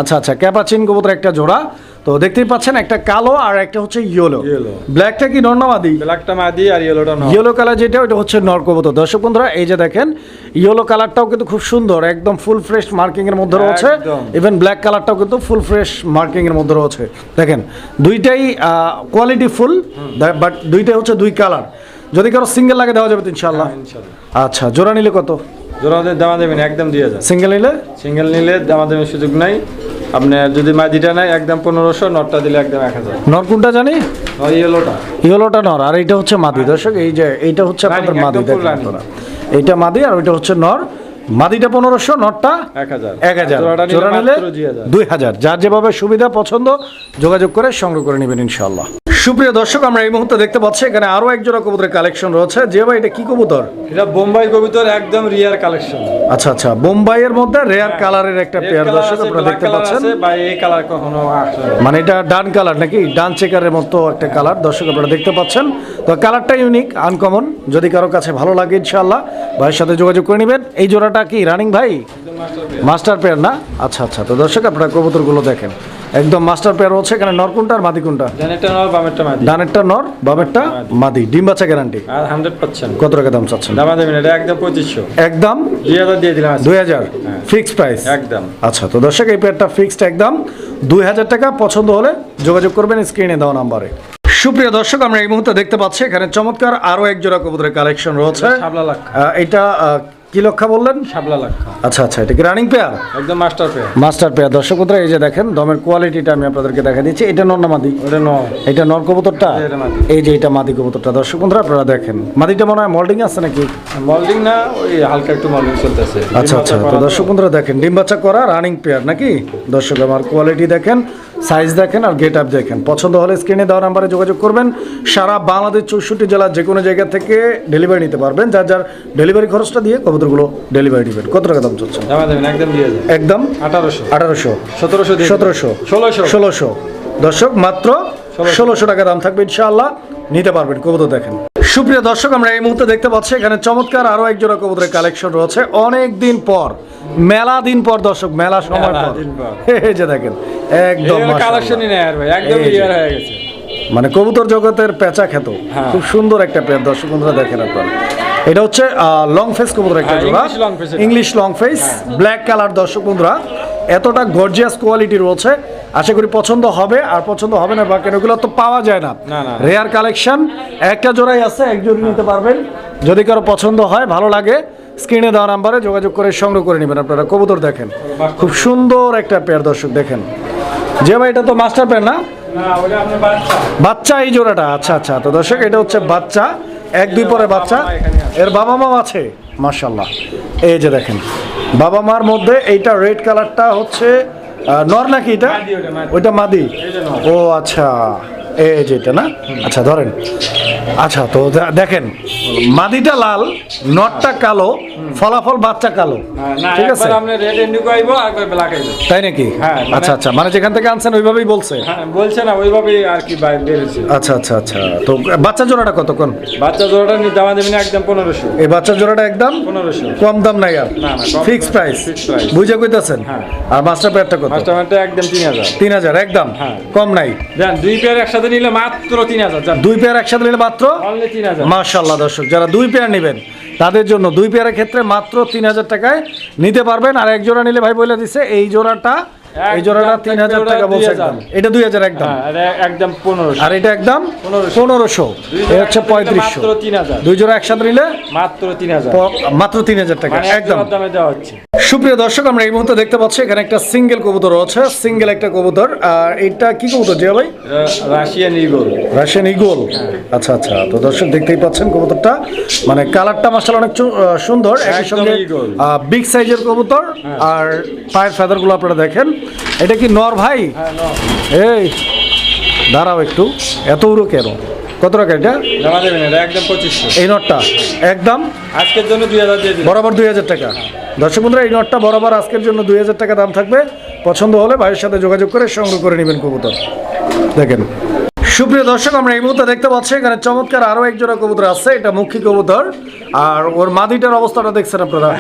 আচ্ছা আচ্ছা ক্যাপাচিন কবুতর একটা জোড়া। তো দেখতেই পাচ্ছেন একটা কালো আর একটা হচ্ছে ইয়েলো। ব্ল্যাকটা কি নর্নামাদি? ব্ল্যাকটা মাদি আর ইয়েলোটা নয় ইয়েলো কালার যেটা ওটা হচ্ছে নর কবুতর। দর্শক বন্ধুরা এই যে দেখেন ইয়েলো কালারটাও কিন্তু খুব সুন্দর একদম ফুল ফ্রেশ মার্কিং এর মধ্যে রয়েছে। ইভেন ব্ল্যাক কালারটাও কিন্তু ফুল ফ্রেশ মার্কিং এর মধ্যে রয়েছে। দেখেন দুইটাই কোয়ালিটি ফুল বাট দুইটাই হচ্ছে দুই কালার যদি কারও সিঙ্গেল লাগে দেওয়া যাবে তো ইনশাল্লাহ ইনশাল্লাহ আচ্ছা জোড়া নিলে কত? জোড়াদের দামা দেবেন একদম দিয়ে যান সিঙ্গেল নিলে? সিঙ্গেল নিলে দামা দেবেন সুযোগ নাই। আপনার যদি মাদিটা নাই একদম পনেরোশো নটটা দিলে একদম এক হাজার। নর কোনটা জানি? ইয়েলোটা ইয়েলোটা নর আর এটা হচ্ছে মাদি। দর্শক এই যে এইটা হচ্ছে আপনাদের মাদি এইটা মাদি আর ওইটা হচ্ছে নর। মাদিটা পনেরোশো নরটা এক হাজার। জোড়া নিলে দুই হাজার। যার যেভাবে সুবিধা পছন্দ যোগাযোগ করে সংগ্রহ করে নেবেন ইনশাল্লাহ সুপ্রিয় দর্শক আমরা এই মুহূর্তে দেখতে পাচ্ছি এখানে আরও এক জোড়া কবুতরের কালেকশন রয়েছে। যে ভাই এটা কি কবুতর? এটা বোম্বাই কবুতর একদম রিয়ার কালেকশন আচ্ছা আচ্ছা বোম্বাইয়ের মধ্যে রেয়ার কালারের একটা পেয়ার দর্শক আপনারা দেখতে পাচ্ছেন। কালার কখনো মানে এটা ডান কালার নাকি? ডান চেকারের মতো একটা কালার দর্শক আপনারা দেখতে পাচ্ছেন। তো কালারটা ইউনিক আনকমন যদি কারও কাছে ভালো লাগে ইনশাআল্লাহ ভাইয়ের সাথে যোগাযোগ করে নেবেন। এই জোড়াটা কি রানিং ভাই? মাস্টার পেয়ার না? আচ্ছা আচ্ছা তো দর্শক আপনারা কবুতরগুলো দেখেন। একদম মাস্টার পেয়ার হচ্ছে এখানে নর কোনটা আর মাদি কোনটা? ডানেরটা নর বামেরটা মাদি। ডানেরটা নর বামেরটা মাদি। ডিম বাচ্চা গ্যারান্টি আর হান্ড্রেড পার্সেন্ট কত টাকা দাম চাচ্ছেন? দামা দেবেন এটা একদম পঁচিশশো। একদম? দুই হাজার দিয়ে দিলাম আজকে। দুই হাজার? ফিক্সড প্রাইস একদম। আচ্ছা তো দর্শক এই পেয়ারটা ফিক্সড একদম। দুই হাজার টাকা পছন্দ হলে যোগাযোগ করবেন স্ক্রিনে দেওয়া নাম্বারে। সুপ্রিয় দর্শক আমরা এই মুহূর্তে দেখতে পাচ্ছি এখানে চমৎকার আরও এক জোড়া কবুতরের কালেকশন রয়েছে। এটা কি লক্ষা বললেন? শাবলা লাখ আচ্ছা আচ্ছা এটা কি রানিং পেয়ার একদম মাস্টার পেয়ার মাস্টার পেয়ার দর্শক বন্ধুরা, এই যে দেখেন দমের কোয়ালিটিটা আমি আপনাদেরকে দেখা দিচ্ছি। এটা নর না মাদি? ওটা ন এটা নর কবুতরটা? এই যে এটা মাদি কবুতরটা। দর্শক বন্ধুরা আপনারা দেখেন। মাদিটা মনে হয় মোল্ডিং আছে নাকি? মল্ডিং না ওই হালকা একটু মল্ডিং চলতেছে। আচ্ছা আচ্ছা তো দর্শক বন্ধুরা দেখেন ডিম বাচ্চা করা রানিং পেয়ার নাকি? দর্শক আমার কোয়ালিটি দেখেন। সাইজ দেখেন আর গেট আপ দেখেন। পছন্দ হলে স্ক্রিনে দেওয়া নাম্বারে যোগাযোগ করবেন। সারা বাংলাদেশ চৌষট্টি জেলার যে কোনো জায়গা থেকে ডেলিভারি নিতে পারবেন। যার যার ডেলিভারি খরচটা দিয়ে কবুতরগুলো ডেলিভারি দিবেন কত টাকা দাম চলছে? দামা একদম দিয়ে একদম? আঠারোশো। আঠারোশো। সতেরোশো সতেরোশো। ষোলোশো। ষোলোশো। দর্শক মাত্র ষোলোশো টাকা দাম থাকবে ইনশাআল্লাহ। নিতে পারবেন। কবুতর দেখেন। সুপ্রিয় দর্শক আমরা এই মুহূর্তে দেখতে পাচ্ছি এখানে চমৎকার আরও এক জোড়া কবুতরের কালেকশন রয়েছে। অনেক দিন পর মেলা দিন পর দর্শক মেলা সময় পর। [laughs] এই যে দেখেন একদম কালেকশনই নেই আর ভাই একদম। রিয়ার হয়ে গেছে। মানে কবুতর জগতের পেঁচা খ্যাত। হ্যাঁ। খুব সুন্দর একটা পেয়ার দর্শক বন্ধুরা দেখেন আপনারা। এটা হচ্ছে লং ফেস কবুতর একটা হ্যাঁ, জোড়া। English long face black colour দর্শক বন্ধুরা। এতটা গর্জিয়াস কোয়ালিটি রয়েছে। আশা করি পছন্দ হবে আর পছন্দ হবে না বা কেন এগুলো তো পাওয়া যায় না। রেয়ার কালেকশন একটা জোড়াই আছে এক জোড়ি নিতে পারবেন। যদি কারও পছন্দ হয় ভালো লাগে স্ক্রিনে দেওয়া নাম্বারে যোগাযোগ করে সংগ্রহ করে নেবেন। আপনারা কবুতর দেখেন খুব সুন্দর একটা পেয়ার দর্শক দেখেন। যে ভাই এটা তো মাস্টার পেয়ার না? বাচ্চা। এই জোড়াটা আচ্ছা আচ্ছা। তো দর্শক এটা হচ্ছে বাচ্চা এক দুই পরে বাচ্চা। এর বাবা মাও আছে মার্শাল্লাহ এই যে দেখেন বাবা মার মধ্যে এইটা রেড কালারটা হচ্ছে নর নাকি এটা। ওইটা মাদি? ও আচ্ছা। এই যে এটা না? আচ্ছা ধরেন। আচ্ছা তো দেখেন মাদিটা লাল নটটা কালো ফলাফল বাচ্চা কালো। ঠিক আছে? তাই নাকি? হ্যাঁ, মানে- আচ্ছা আচ্ছা মানে যেখান থেকে আনছেন ওইভাবেই বলছে? হ্যাঁ বলছে না ওইভাবেই আর কি আচ্ছা আচ্ছা আচ্ছা তো বাচ্চা জোড়াটা কতক্ষণ? বাচ্চা জোড়াটা দামা দেবেন একদম পনেরোশো। এই বাচ্চা জোড়াটা একদম পনেরোশো। কম দাম নাই আর। না, না, ফিক্স প্রাইস। বুঝে কইতাছেন? হ্যাঁ। আর মাস্টার পেয়ারটা কত? মাস্টারমানটা একদম তিন হাজার। তিন হাজার একদম? হ্যাঁ। কম নাই। দুই পেয়ার একসাথে নিলে মাত্র তিন হাজার দুই পেয়ার একসাথে নিলে মাত্র? মাশাল্লাহ দর্শক যারা দুই পেয়ার নেবেন তাদের জন্য দুই পেয়ারের ক্ষেত্রে মাত্র তিন হাজার টাকায় নিতে পারবেন। আর এক জোড়া নিলে ভাই বলে দিছে এই জোড়াটা এই জোড়াটা তিন হাজার টাকা বলছে একদম। এটা দুই হাজার একদম। হ্যাঁ একদম পনেরোশো। আর এটা একদম পনেরোশো। এটা হচ্ছে পঁয়ত্রিশশো। তিন হাজার। দুই জোড়া একসাথে নিলে মাত্র তিন হাজার। মাত্র তিন হাজার টাকা মানে একদম। দামে দেওয়া হচ্ছে। সুপ্রিয় দর্শক আমরা এই মুহূর্তে দেখতে পাচ্ছি এখানে একটা সিঙ্গেল কবুতর আছে সিঙ্গেল একটা কবুতর। আর এটা কি কবুতর জিয়া ভাই? Russian eagle. Russian eagle. আচ্ছা আচ্ছা। তো দর্শক দেখতেই পাচ্ছেন কবুতরটা। মানে কালারটা মাসাল অনেক সুন্দর। একই সঙ্গে বিগ সাইজের কবুতর। আর পায়ের ফেদারগুলো আপনারা দেখেন। এটা কি নর ভাই? হ্যাঁ এই দাঁড়াও একটু। এত উড়ো কেন? কত টাকা এটা? জমা দেবেন এটা একদম পঁচিশশো। এই নটটা একদম? আজকের জন্য দুই হাজার বরাবর দুই হাজার টাকা। দর্শক বন্ধুরা এই নটটা বরাবর আজকের জন্য দুই হাজার টাকা দাম থাকবে। পছন্দ হলে ভাইয়ের সাথে যোগাযোগ করে সংগ্রহ করে নেবেন কবুতর। দেখেন। সুপ্রিয় দর্শক আমরা এই মুহূর্তে দেখতে পাচ্ছি এখানে চমৎকার আরও একজোড়া কবুতর আছে। এটা মুখী কবুতর। আর ওর মাদিটার অবস্থাটা দেখছেন আপনারা?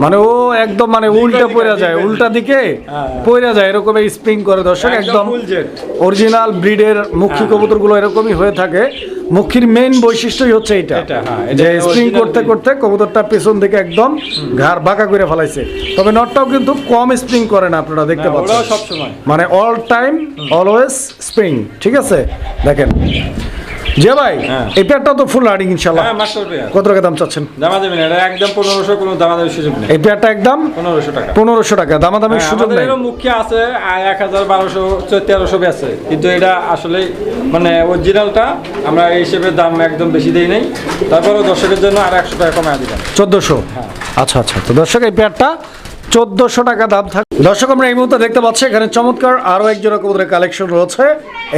মানে ও একদম মানে উল্টা পড়ে যায় উল্টা দিকে। পড়ে যায় এরকম স্প্রিং করে দর্শক একদম। অরিজিনাল ব্রিডের মুখী কবুতরগুলো এরকমই হয়ে থাকে। মুখির মেইন বৈশিষ্ট্যই হচ্ছে এটা। হ্যাঁ, যে স্প্রিং করতে করতে কবুতরটা পেছন দিকে একদম ঘাড় বাঁকা করে ফেলাইছে। তবে নটটাও কিন্তু কম স্প্রিং করে না আপনারা দেখতে হ্যাঁ, পাচ্ছেন। মানে অল টাইম অলওয়েজ স্প্রিং ঠিক আছে? দেখেন। যে ভাই হ্যাঁ। এই পেয়ারটা তো ফুল রানিং ইনশাল্লাহ হ্যাঁ কত টাকা দাম চাচ্ছেন? দামা দেবেন এটা একদম পনেরোশো কোনো দামা দেবের সুযোগ নেই। এই পেয়ারটা একদম পনেরোশো টাকা। পনেরোশো টাকা দামাদামির হ্যাঁ, সুযোগ নেই। মুখ্য আছে এক হাজার বারোশো তেরোশো আছে কিন্তু এটা আসলে মানে অরিজিনালটা আমরা এই হিসেবে দাম একদম বেশি দেই নাই। তারপরেও দর্শকের জন্য আর একশো টাকা কমায় দিলাম। চোদ্দশো? আচ্ছা আচ্ছা তো দর্শক এই পেয়ারটা চোদ্দশো টাকা দাম থাকে দর্শক আমরা এই মুহূর্তে দেখতে পাচ্ছি এখানে চমৎকার আরও এক জোড়া কবুতরের কালেকশন রয়েছে।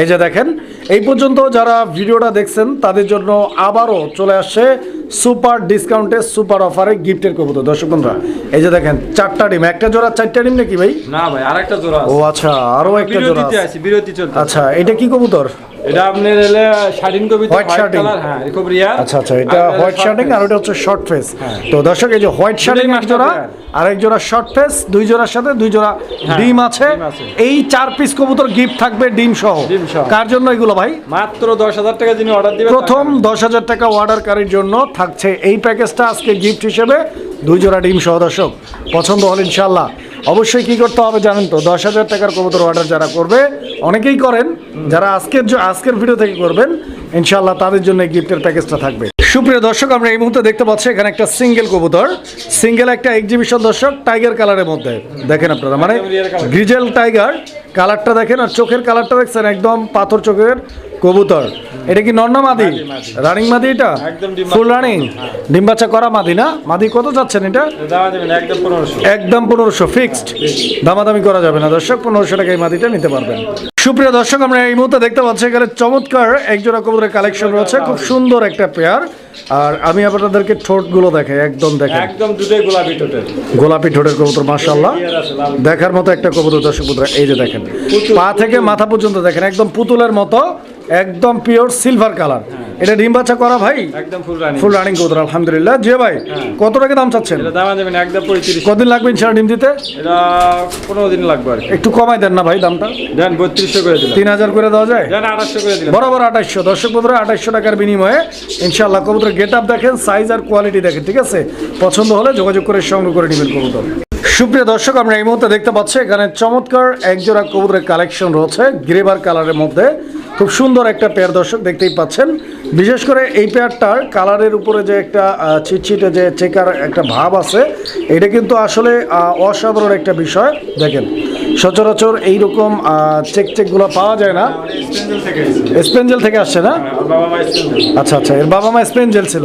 এই যে দেখেন এই পর্যন্ত যারা ভিডিওটা দেখছেন তাদের জন্য আবারও চলে আসছে সুপার ডিসকাউন্টে সুপার অফারে গিফটের কবুতর। দর্শক বন্ধুরা এই যে দেখেন চারটা ডিম। একটা জোড়া চারটা ডিম নাকি ভাই? না ভাই আর একটা জোড়া ও আচ্ছা আরও একটা জোড়া আছে। বিরতি চলছে আচ্ছা এটা কি কবুতর? এটা আপনার এলে শাড়িন কবি White shirting। হ্যাঁ খুব রিয়ার আচ্ছা আচ্ছা এটা হোয়াইট শার্টিং আর ওটা হচ্ছে শর্ট ফেস তো দর্শক এই যে হোয়াইট শার্টিং এক জোড়া আর এক জোড়া শর্ট ফেস দুই জোড়ার সাথে দুই জোড়া ডিম আছে। এই চার পিস কবুতর গিফট থাকবে ডিম সহ। কার জন্য এগুলো? ভাই। মাত্র দশ হাজার টাকা যিনি অর্ডার দিবেন প্রথম দশ হাজার টাকা অর্ডারকারীর জন্য থাকছে এই প্যাকেজটা আজকে গিফট হিসেবে। দুই জোড়া ডিম সহ দর্শক পছন্দ হল ইনশাল্লাহ অবশ্যই কি করতে হবে জানেন তো দশ হাজার টাকার কবুতর অর্ডার যারা করবে অনেকেই করেন যারা আজকের আজকের ভিডিও থেকে করবেন ইনশাল্লাহ তাদের জন্য গিফটের প্যাকেজটা থাকবে। সুপ্রিয় দর্শক আমরা এই মুহূর্তে দেখতে পাচ্ছি এখানে একটা সিঙ্গেল কবুতর। সিঙ্গেল একটা এক্সিবিশন দর্শক টাইগার কালারের মধ্যে। দেখেন আপনারা মানে। গ্রিজেল টাইগার কালারটা দেখেন আর চোখের কালারটা দেখছেন একদম পাথর চোখের। কবুতর। এটা কি নর্না মাদি। রানিং মাদি এটা? ফুল রানিং ডিম বাচ্চা করা মাদি না? মাদি কত যাচ্ছেন এটা? একদম পনেরোশো। ফিক্সড দামাদামি করা যাবে না দর্শক পনেরোশো টাকা এই মাদিটা নিতে পারবেন। সুপ্রিয় দর্শক আমরা এই মুহূর্তে দেখতে পাচ্ছি এখানে চমৎকার একজোড়া কবুতরের কালেকশন রয়েছে খুব সুন্দর একটা পেয়ার আর আমি আপনাদেরকে ঠোঁটগুলো দেখাই একদম দেখেন। একদম দুটোই গোলাপি টোটেল গোলাপি ঠোঁটের কবুতর মাশাল্লাহ দেখার মতো একটা কবুতর দর্শক এই যে দেখেন। পা থেকে মাথা পর্যন্ত দেখেন একদম পুতুলের মতো। একদম পিওর সিলভার কালার। এটা ডিম বাচ্চা করা ভাই? একদম ফুল রানি ফুল রানিং কবুতর আলহামদুলিল্লাহ। যে ভাই কত টাকা দাম চাচ্ছেন? এটা দামা দেবেন একদম পঁয়ত্রিশ। কদিন লাগবে ইনশাল্লাহ ডিম দিতে? এটা পনেরো দিন লাগবে আর একটু কমাই দেন না ভাই দামটা। দেন বত্রিশশো করে দিলাম। তিন হাজার করে দেওয়া যায়? দেন আঠাশশো করে দিলাম। বরাবর আঠাইশশো দর্শক বন্ধুরা আঠাইশশো টাকার বিনিময়ে ইনশাল্লাহ কবুতর গেট আপ দেখেন সাইজ আর কোয়ালিটি দেখেন ঠিক আছে? পছন্দ হলে যোগাযোগ করে সংগ্রহ করে নেবেন কবুতর। সুপ্রিয় দর্শক আমরা এই মুহূর্তে দেখতে পাচ্ছি এখানে চমৎকার একজোড়া কবুতরের কালেকশন রয়েছে গ্রেভার কালারের মধ্যে। খুব সুন্দর একটা পেয়ার দর্শক দেখতেই পাচ্ছেন। বিশেষ করে এই পেয়ারটার কালারের উপরে যে একটা ছিটছিটে যে চেকার একটা ভাব আছে এটা কিন্তু আসলে অসাধারণ একটা বিষয়। দেখেন সচরাচর এইরকম চেক চেকগুলো পাওয়া যায় না। স্পেঞ্জেল থেকে আসছে না? হ্যাঁ, বাবা মা আচ্ছা আচ্ছা এর বাবা মা স্পেঞ্জেল ছিল।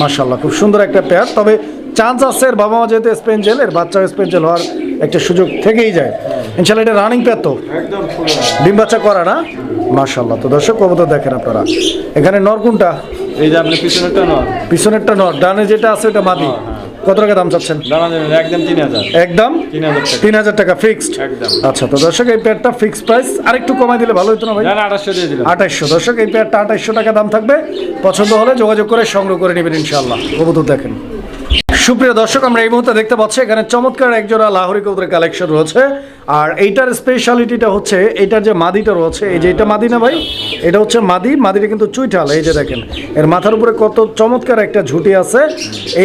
মার্শাল্লাহ খুব সুন্দর একটা পেয়ার। তবে চান্স আছে এর বাবা মা যেহেতু স্পেঞ্জেল এর বাচ্চাও স্পেঞ্জেল হওয়ার একটা সুযোগ থেকেই যায়। ইনশাল্লাহ এটা রানিং পেয়ার তো। ডিম বাচ্চা করা না? মার্শাল্লাহ তো দর্শক কবুতর দেখেন আপনারা। এখানে নর কোনটা? এই যে আপনি পিছনেরটা নয় পিছনেরটা নর। ডানে যেটা আছে ওটা মাদি। কত টাকা দাম চাচ্ছেন? একদম তিন হাজার। একদম? তিন হাজার টাকা। ফিক্সড একদম। আচ্ছা তো দর্শক এই পেয়ারটা ফিক্সড প্রাইস আরেকটু কমাই দিলে ভালো হতো না ভাই? আঠাশশো দিয়ে দিলাম। আঠাইশশো দর্শক এই পেয়ারটা আঠাইশশো টাকা দাম থাকবে। পছন্দ হলে যোগাযোগ করে সংগ্রহ করে নেবেন ইনশাল্লাহ কবুতর দেখেন। সুপ্রিয় দর্শক, আমরা এই মুহূর্তে দেখতে পাচ্ছি এখানে চমৎকার একজোড়া লাহোরি কবুতরের কালেকশন রয়েছে। আর এইটার স্পেশালিটিটা হচ্ছে, এইটার যে মাদিটা রয়েছে, এই যে এটা মাদি না ভাই? এটা হচ্ছে মাদি, মাদিটা কিন্তু চুইঠাল, এই যে দেখেন। এর মাথার উপরে কত চমৎকার একটা ঝুঁটি আছে।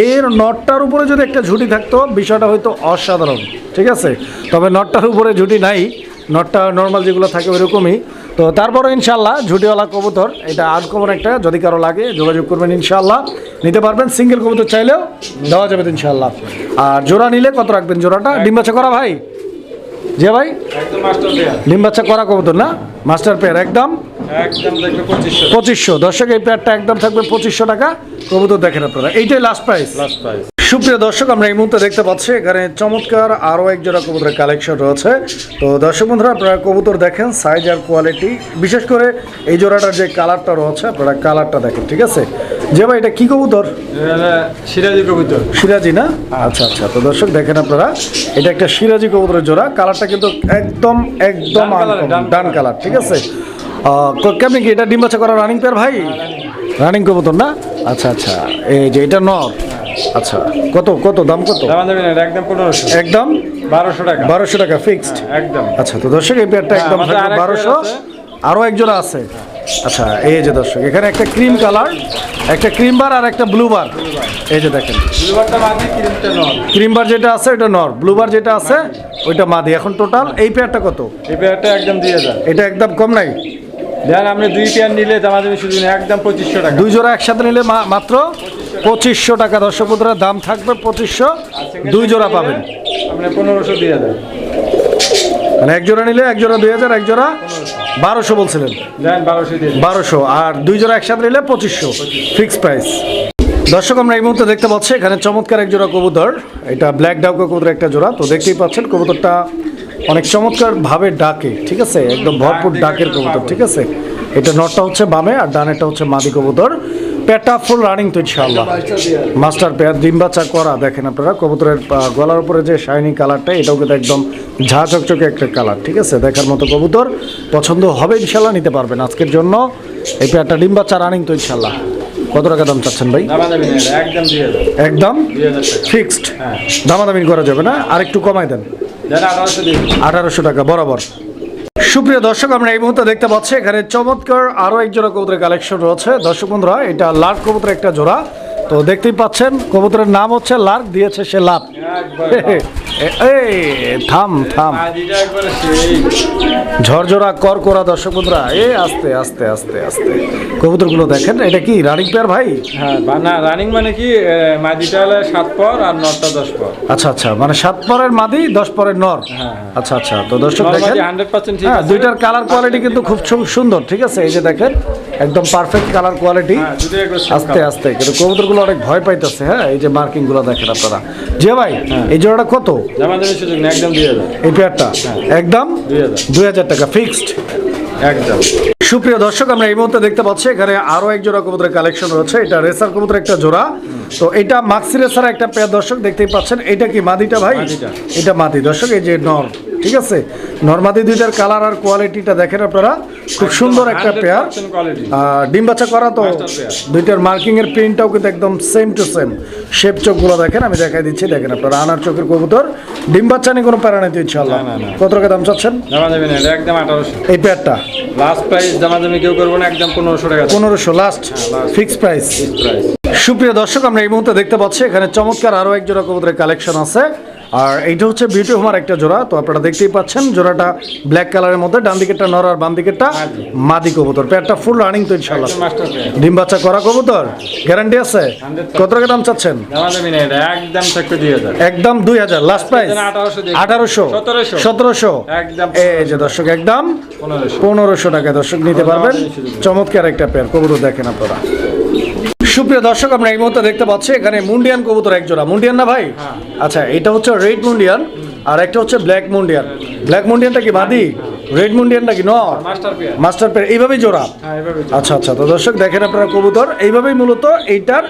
এর নটটার উপরে যদি একটা ঝুঁটি থাকতো, বিষয়টা হয়তো অসাধারণ, ঠিক আছে? তবে নটটার উপরে ঝুঁটি নাই, নটটা নর্মাল যেগুলো থাকে ওইরকমই। তো তারপরে ইনশাল্লাহ ঝুটিওয়ালা কবুতর এটা আনকমন একটা যদি কারও লাগে যোগাযোগ করবেন ইনশাল্লাহ নিতে পারবেন সিঙ্গেল কবুতর চাইলেও দেওয়া যাবে ইনশাল্লাহ আর জোড়া নিলে কত রাখবেন জোড়াটা? ডিম বাচ্চা করা ভাই? যে ভাই? ডিম বাচ্চা করা কবুতর না? মাস্টার পেয়ার একদম? পঁচিশশো। দর্শক এই পেয়ারটা একদম থাকবে পঁচিশশো টাকা। কবুতর দেখেন আপনারা। এইটাই লাস্ট প্রাইস লাস্ট প্রাইস সুপ্রিয় দর্শক আমরা এই মুহূর্তে দেখতে পাচ্ছি এখানে চমৎকার আরও এক জোড়া কবুতরের কালেকশন রয়েছে। তো দর্শক বন্ধুরা আপনারা কবুতর দেখেন সাইজ আর কোয়ালিটি বিশেষ করে এই জোড়াটার যে কালারটা রয়েছে আপনারা কালারটা দেখেন ঠিক আছে? যে ভাই এটা কি কবুতর? সিরাজি কবুতর। সিরাজি না? আচ্ছা আচ্ছা তো দর্শক দেখেন আপনারা এটা একটা সিরাজি কবুতরের জোড়া কালারটা কিন্তু একদম একদম ডান কালার ঠিক আছে? কেমনি কি এটা ডিম বাচ্চা করা রানিং পেয়ার ভাই? রানিং কবুতর না? আচ্ছা আচ্ছা এই যে এটা নর। আচ্ছা কত কত দাম কত? একদম পনেরোশো। একদম? বারোশো টাকা। বারোশো টাকা ফিক্সড একদম। আচ্ছা তো দর্শক এই পেয়ারটা হ্যাঁ, একদম বারোশো। আরও একজোড়া আছে। আচ্ছা এই যে দর্শক এখানে একটা ক্রিম কালার একটা ক্রিম বার আর একটা ব্লু বার এই যে দেখেন। ক্রিম বার যেটা আছে ওটা নর। ব্লু বার যেটা আছে ওইটা মাদি এখন টোটাল এই পেয়ারটা কত? এই পেয়ারটা একদম দিয়ে যান এটা একদম কম নাই? দেন আপনি দুই পেয়ার নিলে দামা দামি শুধু একদম পঁচিশশো টাকা। দুই জোড়া একসাথে নিলে মাত্র পঁচিশশো টাকা দর্শক বন্ধুরা দাম থাকবে পঁচিশশো। দুই জোড়া পাবেন। পনেরোশো দিয়ে দেন মানে এক জোড়া নিলে এক জোড়া দুই হাজার এক জোড়া বারোশো বলছিলেন। বারোশো আর দুই জোড়া একসাথে নিলে পঁচিশশো। Fixed price. দর্শক আমরা এই মুহূর্তে দেখতে পাচ্ছি এখানে চমৎকার এক জোড়া কবুতর। এটা ব্ল্যাক ডাউকা কবুতর একটা জোড়া। তো দেখতেই পাচ্ছেন কবুতরটা অনেক চমৎকার ভাবে ডাকে ঠিক আছে? একদম ভরপুর ডাকের কবুতর ঠিক আছে? এটা নটটা হচ্ছে বামে আর ডানেরটা হচ্ছে মাদি কবুতর। পেটটা ফুল রানিং তো ইনশাআল্লাহ। মাস্টার পেয়ার ডিম বাচ্চা করা দেখেন আপনারা কবুতরের গলার উপরে যে শাইনি কালারটা এটাও কিন্তু একদম ঝা চকচকে একটা কালার ঠিক আছে? দেখার মতো কবুতর পছন্দ হবে ইনশাল্লাহ নিতে পারবেন আজকের জন্য। এই পেয়ারটা ডিম বাচ্চা রানিং তো ইনশাল্লাহ কত টাকা দাম চাচ্ছেন ভাই? একদম ফিক্সড হ্যাঁ। দামাদামি করা যাবে না? আর একটু কমাই দেন। আঠারোশো টাকা বরাবর। সুপ্রিয় দর্শক, আমরা এই মুহূর্তে দেখতে পাচ্ছি এখানে চমৎকার আরও এক জোড়া কবুতরের কালেকশন রয়েছে। দর্শক বন্ধুরা, এটা লাল কবুতরের একটা জোড়া। তো দেখতেই পাচ্ছেন কবুতরের নাম হচ্ছে লার্ক দিয়েছে সে লাভ। [laughs] এই থাম থাম। ঝরঝরা কর করা দর্শক বন্ধুরা এ আস্তে আস্তে আস্তে আস্তে। কবুতরগুলো দেখেন এটা কি রানিং পেয়ার ভাই? হ্যাঁ না রানিং মানে কি হলে সাত পর আর নটা দশ পর। আচ্ছা আচ্ছা মানে সাত পরের মাদি দশ পরের নর। হ্যাঁ। আচ্ছা আচ্ছা তো দর্শক দেখেন। হ্যাঁ দুইটার কালার কোয়ালিটি কিন্তু খুব সুন্দর ঠিক আছে? এই যে দেখেন একদম পারফেক্ট কালার কোয়ালিটি হ্যাঁ, আস্তে আস্তে কিন্তু কবুতরগুলো অনেক ভয় পাইতেছে হ্যাঁ? এই যে মার্কিংগুলো দেখেন আপনারা। যে ভাই হ্যাঁ। এই জোড়াটা কত? একদম দিয়ে এই পেয়ারটা? একদম? দুই হাজার। টাকা ফিক্সড একদম। সুপ্রিয় দর্শক আমরা এই মুহূর্তে দেখতে পাচ্ছি এখানে আরও এক জোড়া কবুতরের কালেকশন রয়েছে। এটা রেসার কবুতরের একটা জোড়া। তো এটা মাক্সি রেসার একটা পেয়ার দর্শক দেখতেই পাচ্ছেন। এটা কি মাদিটা ভাই? এটা মাদি। দর্শক এই যে নর ঠিক আছে? নর্মাদি দুইটার কালার আর কোয়ালিটিটা দেখেন আপনারা। খুব সুন্দর একটা পেয়ার আর ডিম বাচ্চা করা তো দুইটার মার্কিং এর প্রিন্টটাও কিন্তু একদম সেম টু সেম শেপ চোখগুলো দেখেন আমি দেখাই দিচ্ছি। দেখেন আপনারা আনার চোখের কবুতর। ডিম বাচ্চা নিয়ে কোনো প্যারা নেই তো ইনশাল্লাহ। কত টাকা দাম চাচ্ছেন? এই পেয়ারটা লাস্ট প্রাইস দামা দামি কেউ করব না একদম পনেরোশো টাকা। পনেরোশো লাস্ট। ফিক্স প্রাইস প্রাইস সুপ্রিয় দর্শক আমরা এই মুহূর্তে দেখতে পাচ্ছি এখানে চমৎকার আরও একজন জোড়া কবুতরের কালেকশন আছে। আর এইটা হচ্ছে বিউটি হোমার একটা জোড়া। তো আপনারা দেখতেই পাচ্ছেন জোড়াটা ব্ল্যাক কালারের মধ্যে ডান দিকেরটা নর আর বাম দিকেরটা মাদি। কবুতর। পেয়ারটা ফুল রানিং তো ইনশাল্লাহ ডিম বাচ্চা করা কবুতর? গ্যারান্টি আছে? কত টাকা দাম চাচ্ছেন? একদম দুই হাজার। লাস্ট প্রাইস 1800 দিয়ে- আঠারোশো 1700 সতেরোশো। একদম। এই যে দর্শক একদম। পনেরোশো। টাকা দর্শক নিতে পারবেন। চমৎকার একটা পেয়ার। কবুতর দেখেন আপনারা। সুপ্রিয় দর্শক আমরা এই মুহূর্তে দেখতে পাচ্ছি এখানে মুন্ডিয়ান কবুতর এক জোড়া মুন্ডিয়ান না ভাই? আচ্ছা এটা হচ্ছে রেড মুন্ডিয়ান আর একটা হচ্ছে ব্ল্যাক মুন্ডিয়ান। ব্ল্যাক মুন্ডিয়ানটা কি মাদি রেড মুন্ডিয়ানটা কি নর? মাস্টার পেয়ার এইভাবেই জোড়া? হ্যাঁ আচ্ছা আচ্ছা তো দর্শক দেখেন আপনারা কবুতর এইভাবেই মূলত এইটার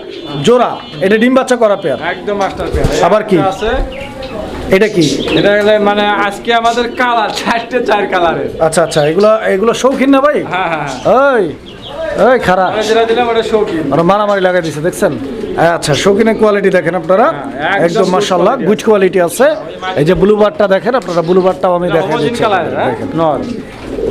জোড়া। এটা ডিম বাচ্চা করা পেয়ার একদম মাস্টার পেয়ার আবার কি? আছে। এটা কি? এটা মানে আজকে আমাদের কালার চারটে চার কালারের আচ্ছা আচ্ছা এগুলো এগুলো শৌখিন না ভাই? হ্যাঁ হ্যাঁ হ্যাঁ। ওই ওই খারাপ আর মারামারি লাগাই দিছে দেখছেন? আচ্ছা শৌখিনের কোয়ালিটি দেখেন আপনারা। হ্যাঁ, একদম মাশাআল্লাহ গুড কোয়ালিটি আছে। এই যে ব্লু বারটা দেখেন আপনারা ব্লু বারটাও আমি দেখাই দিচ্ছি হ্যাঁ?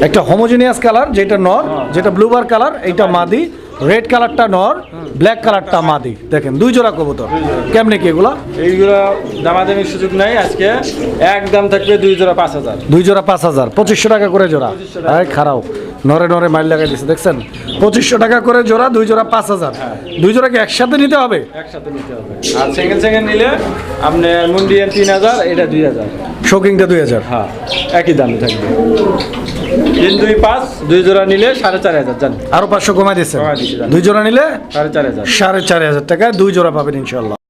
একটা হোমোজিনিয়াস কালার যেটা নর যেটা ব্লু বার কালার এইটা মাদি। রেড কালারটা নর ব্ল্যাক কালারটা মাদি। দেখেন দুই জোড়া কবুতর। কেমনে কি এগুলা? এইগুলো দামাদামির সুযোগ নাই আজকে। একদম থাকবে দুই জোড়া পাঁচ হাজার। দুই জোড়া পাঁচ হাজার পঁচিশশো টাকা করে জোড়া। এই খারাপ নরে নরে মাইল লাগাই দিছে দেখছেন? পঁচিশশো টাকা করে জোড়া দুই জোড়া পাঁচ হাজার। দুই জোড়া কি একসাথে নিতে হবে? একসাথে নিতে হবে। আর সেকেন্ড সেকেন্ড নিলে আপনি মুন্ডিয়ান তিন হাজার এটা দুই হাজার। শোকিংটা দুই হাজার। হ্যাঁ একই দামে থাকবে। তিন দুই পাঁচ দুই জোড়া নিলে সাড়ে চার হাজার জান আরও পাঁচশো কমাই দিচ্ছে। দুই জোড়া নিলে সাড়ে চার হাজার। সাড়ে চার হাজার টাকায় দুই জোড়া পাবেন ইনশাল্লাহ।